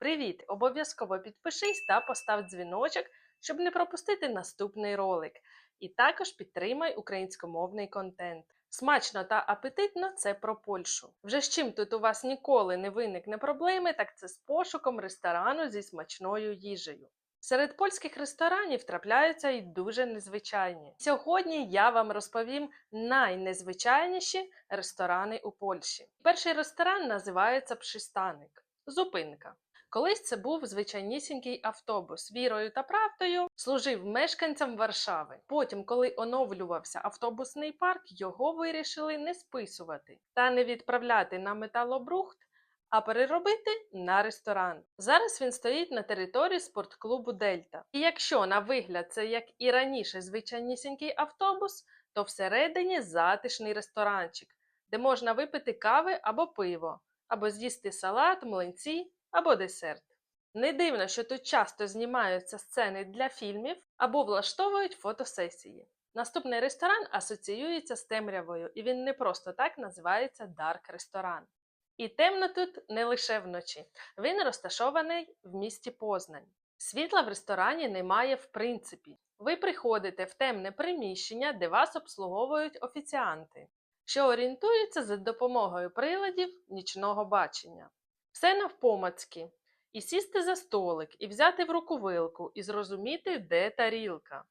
Привіт! Обов'язково підпишись та постав дзвіночок, щоб не пропустити наступний ролик. І також підтримай українськомовний контент. Смачно та апетитно це про Польщу. Вже з чим тут у вас ніколи не виникне проблеми, так це з пошуком ресторану зі смачною їжею. Серед польських ресторанів трапляються і дуже незвичайні. Сьогодні я вам розповім найнезвичайніші ресторани у Польщі. Перший ресторан називається Пшистаник зупинка. Колись це був звичайнісінький автобус вірою та правдою служив мешканцям Варшави. Потім, коли оновлювався автобусний парк, його вирішили не списувати та не відправляти на металобрухт, а переробити на ресторан. Зараз він стоїть на території спортклубу Дельта. І якщо на вигляд це як і раніше звичайнісінький автобус, то всередині затишний ресторанчик, де можна випити кави або пиво, або з'їсти салат, млинці або десерт. Не дивно, що тут часто знімаються сцени для фільмів або влаштовують фотосесії. Наступний ресторан асоціюється з темрявою, і він не просто так називається Дарк ресторан. І темно тут не лише вночі. Він розташований в місті Познань. Світла в ресторані немає в принципі. Ви приходите в темне приміщення, де вас обслуговують офіціанти, що орієнтуються за допомогою приладів нічного бачення. Все навпомацьки. І сісти за столик, і взяти в руку вилку, і зрозуміти, де тарілка.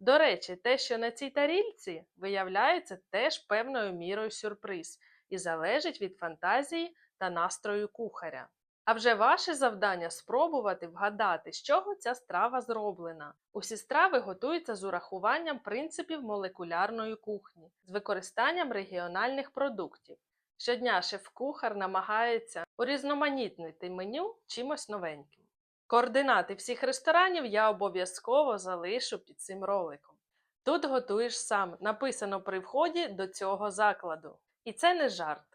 До речі, те, що на цій тарілці, виявляється теж певною мірою сюрприз і залежить від фантазії та настрою кухаря. А вже ваше завдання спробувати вгадати, з чого ця страва зроблена. Усі страви готуються з урахуванням принципів молекулярної кухні, з використанням регіональних продуктів. Щодня шеф-кухар намагається урізноманітнити меню чимось новеньким. Координати всіх ресторанів я обов'язково залишу під цим роликом. Тут готуєш сам, написано при вході до цього закладу. І це не жарт.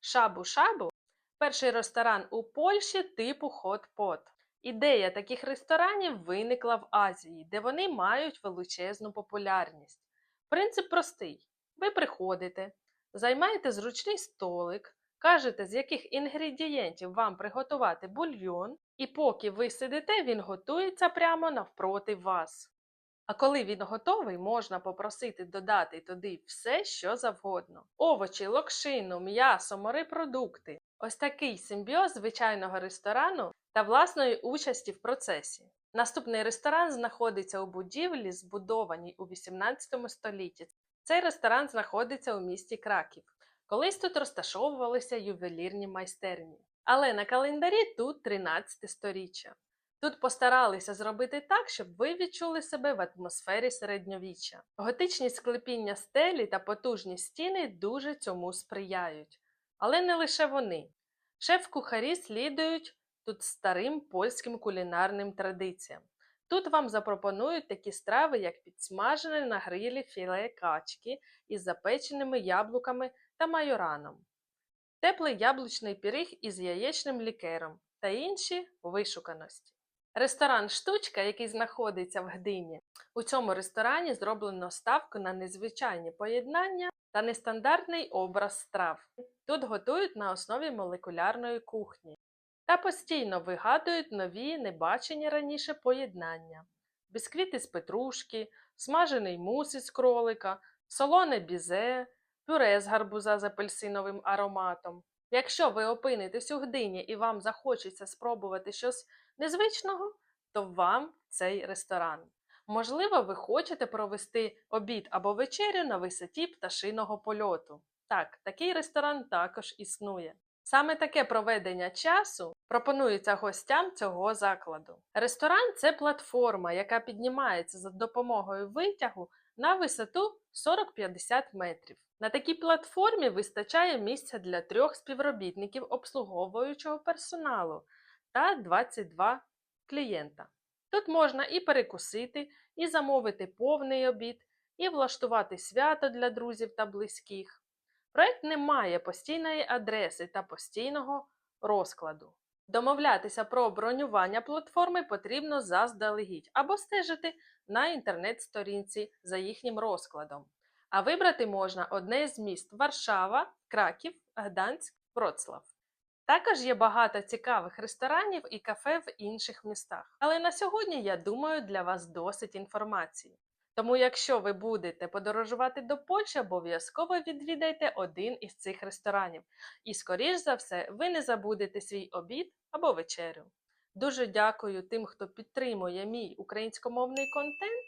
Шабу-шабу перший ресторан у Польщі типу хот-пот. Ідея таких ресторанів виникла в Азії, де вони мають величезну популярність. Принцип простий: ви приходите, займаєте зручний столик, кажете, з яких інгредієнтів вам приготувати бульйон, і поки ви сидите, він готується прямо навпроти вас. А коли він готовий, можна попросити додати туди все, що завгодно: овочі, локшину, м'ясо, морепродукти. Ось такий симбіоз звичайного ресторану та власної участі в процесі. Наступний ресторан знаходиться у будівлі, збудованій у 18 столітті. Цей ресторан знаходиться у місті Краків. Колись тут розташовувалися ювелірні майстерні. Але на календарі тут 13 сторіччя. Тут постаралися зробити так, щоб ви відчули себе в атмосфері середньовіччя. Готичні склепіння стелі та потужні стіни дуже цьому сприяють. Але не лише вони. Шеф-кухарі слідують тут старим польським кулінарним традиціям. Тут вам запропонують такі страви, як підсмажене на грилі філе качки із запеченими яблуками та майораном, теплий яблучний пиріг із яєчним лікером та інші вишуканості. Ресторан Штучка, який знаходиться в Гдині, у цьому ресторані зроблено ставку на незвичайні поєднання та нестандартний образ страв. Тут готують на основі молекулярної кухні та постійно вигадують нові небачені раніше поєднання: бісквіти з петрушки, смажений мус із кролика, солоне бізе, пюре з гарбуза з апельсиновим ароматом. Якщо ви опинитесь у Гдині і вам захочеться спробувати щось незвичного, то вам цей ресторан. Можливо, ви хочете провести обід або вечерю на висоті пташиного польоту. Так, такий ресторан також існує. Саме таке проведення часу пропонується гостям цього закладу. Ресторан це платформа, яка піднімається за допомогою витягу на висоту 40-50 метрів. На такій платформі вистачає місця для трьох співробітників обслуговуючого персоналу та 22 клієнта. Тут можна і перекусити, і замовити повний обід, і влаштувати свято для друзів та близьких. Проект не має постійної адреси та постійного розкладу. Домовлятися про бронювання платформи потрібно заздалегідь або стежити на інтернет-сторінці за їхнім розкладом. А вибрати можна одне з міст Варшава, Краків, Гданськ, Вроцлав. Також є багато цікавих ресторанів і кафе в інших містах. Але на сьогодні, я думаю, для вас досить інформації. Тому, якщо ви будете подорожувати до Польщі, обов'язково відвідайте один із цих ресторанів. І, скоріш за все, ви не забудете свій обід або вечерю. Дуже дякую тим, хто підтримує мій українськомовний контент,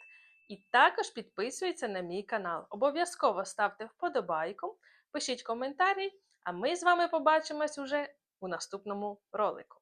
і також підписується на мій канал. Обов'язково ставте вподобайку, пишіть коментарі, а ми з вами побачимось уже у наступному ролику.